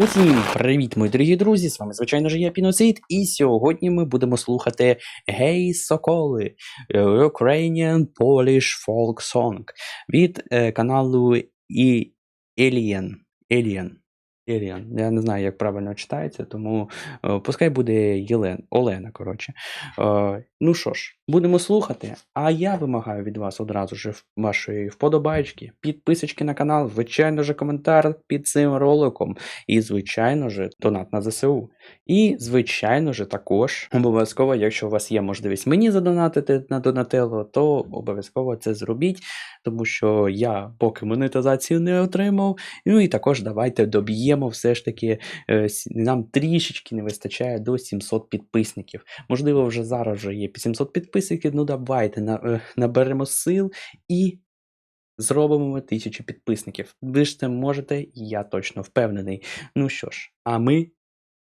Усім привіт, мої дорогі друзі! З вами, звичайно ж, я Піноцид, і сьогодні ми будемо слухати Гей Соколи е, Ukrainian Polish Folk Song від е, каналу Alien. Alien. Alien. Я не знаю, як правильно читається, тому е, пускай буде Єлен, Олена. коротше. Е, ну що ж, будемо слухати. А я вимагаю від вас одразу ж вашої вподобайки, підписочки на канал, звичайно ж, коментар під цим роликом. І, звичайно ж, донат на ЗСУ. І, звичайно ж, також обов'язково, якщо у вас є можливість мені задонатити на Донателло, то обов'язково це зробіть, тому що я поки монетизацію не отримав. Ну і також давайте доб'ємо все ж таки. е, Нам трішечки не вистачає до 700 підписників. Можливо, вже зараз вже є 700 підписників. Ну давайте е, наберемо сил і зробимо ми тисячу підписників. Ви ж це можете, я точно впевнений. Ну що ж, а ми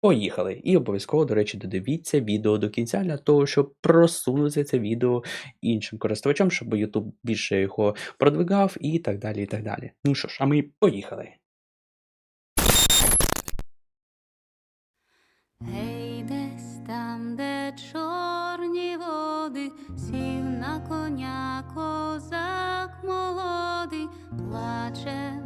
поїхали. І обов'язково, до речі, додивіться відео до кінця для того, щоб просунути це відео іншим користувачам, щоб YouTube більше його продвигав і так далі. і так далі. Ну що ж, а ми поїхали. Там, де чорні води, сів на коня козак молодий, плаче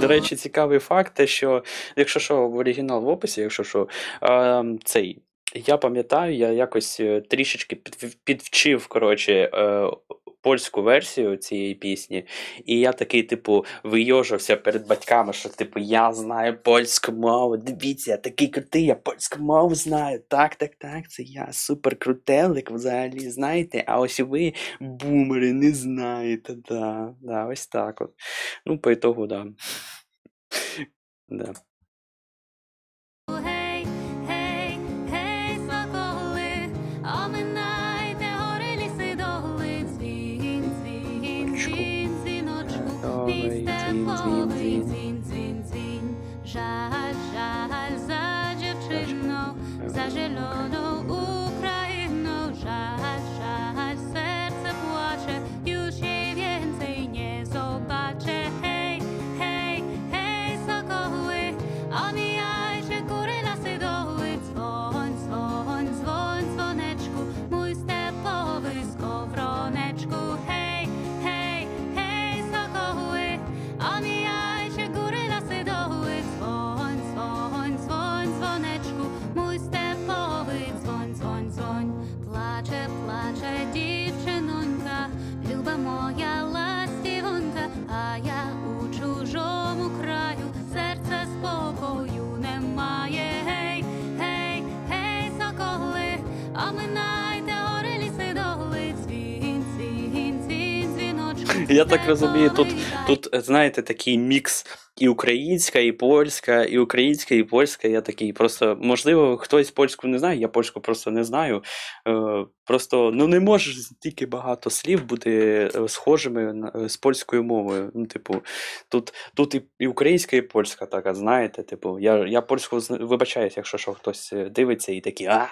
До речі, цікавий факт, те, що якщо що в оригінал в описі, якщо що, е, цей. Я пам'ятаю, я якось е, трішечки підвчив коротше, е, польську версію цієї пісні, і я такий, типу, вийожився перед батьками, що типу, я знаю польську мову. Дивіться, я такий крутий, я польську мову знаю. Так, так, так, це я супер крутелик взагалі, знаєте, а ось ви, бумери, не знаєте. Да, да, ось так от. Ну, по итогу, да. Да. Чужому Я так розумію, тут, тут, е, знаєте, такий мікс і українська, і польська, і українська, і польська. Я такий просто, можливо, хтось польську не знає, я польську просто не знаю. Е, просто ну не може стільки багато слів бути е, схожими з польською мовою. Ну, типу, тут, тут і, українська, і польська така, знаєте, типу, я, я польську вибачаюсь, якщо що хтось дивиться і такий, а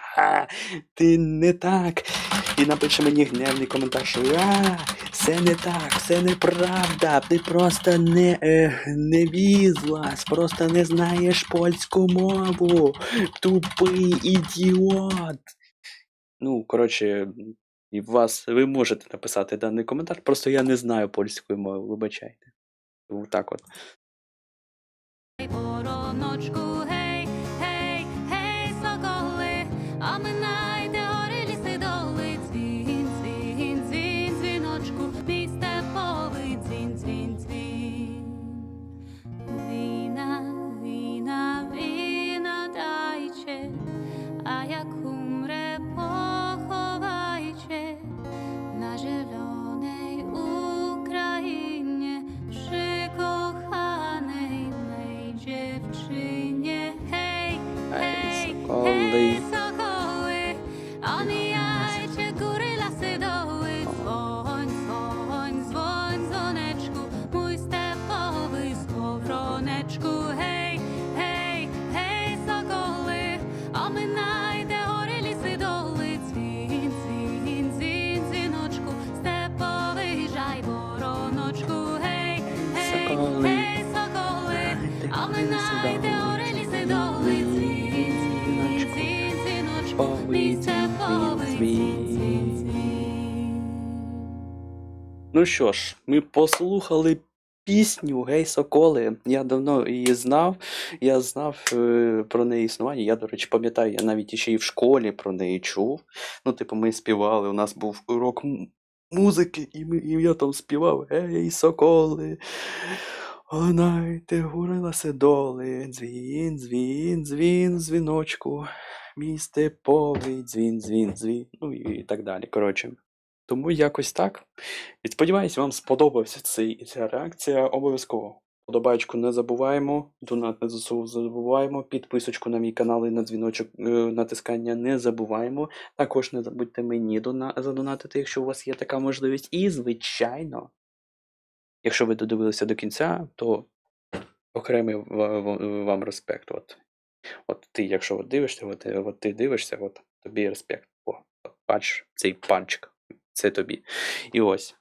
ти не так. І напише мені гневний коментар, що а, все не так, все неправда, ти просто не, е, не візлась, просто не знаєш польську мову, тупий ідіот. Ну, коротше, і вас ви можете написати даний коментар, просто я не знаю польської мови, вибачайте. Так от. Вороночку, Ну що ж, ми послухали пісню Гей Соколи. Я давно її знав. Я знав е, про неї існування. Я, до речі, пам'ятаю, я навіть ще і в школі про неї чув. Ну, типу, ми співали, у нас був урок музики, і, ми, і я там співав Гей, соколи. Лунайте, гурилася доли, дзвін, дзвін, дзвін, дзвіночку, мій степовий дзвін, дзвін, дзвін, ну і так далі. Коротше. Тому якось так. І сподіваюсь, вам сподобався цей, ця реакція. Обов'язково. Подобайку не забуваємо, донат не забуваємо, підписочку на мій канал і на дзвіночок е, натискання не забуваємо. Також не забудьте мені дона- задонатити, якщо у вас є така можливість. І, звичайно, якщо ви додивилися до кінця, то окремий ва- ва- вам респект. От, от ти, якщо дивишся, от, от ти дивишся, от тобі респект. О, от бачиш, цей панчик. Це тобі. І ось.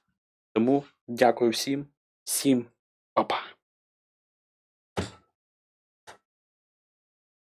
Тому дякую всім. Всім па-па.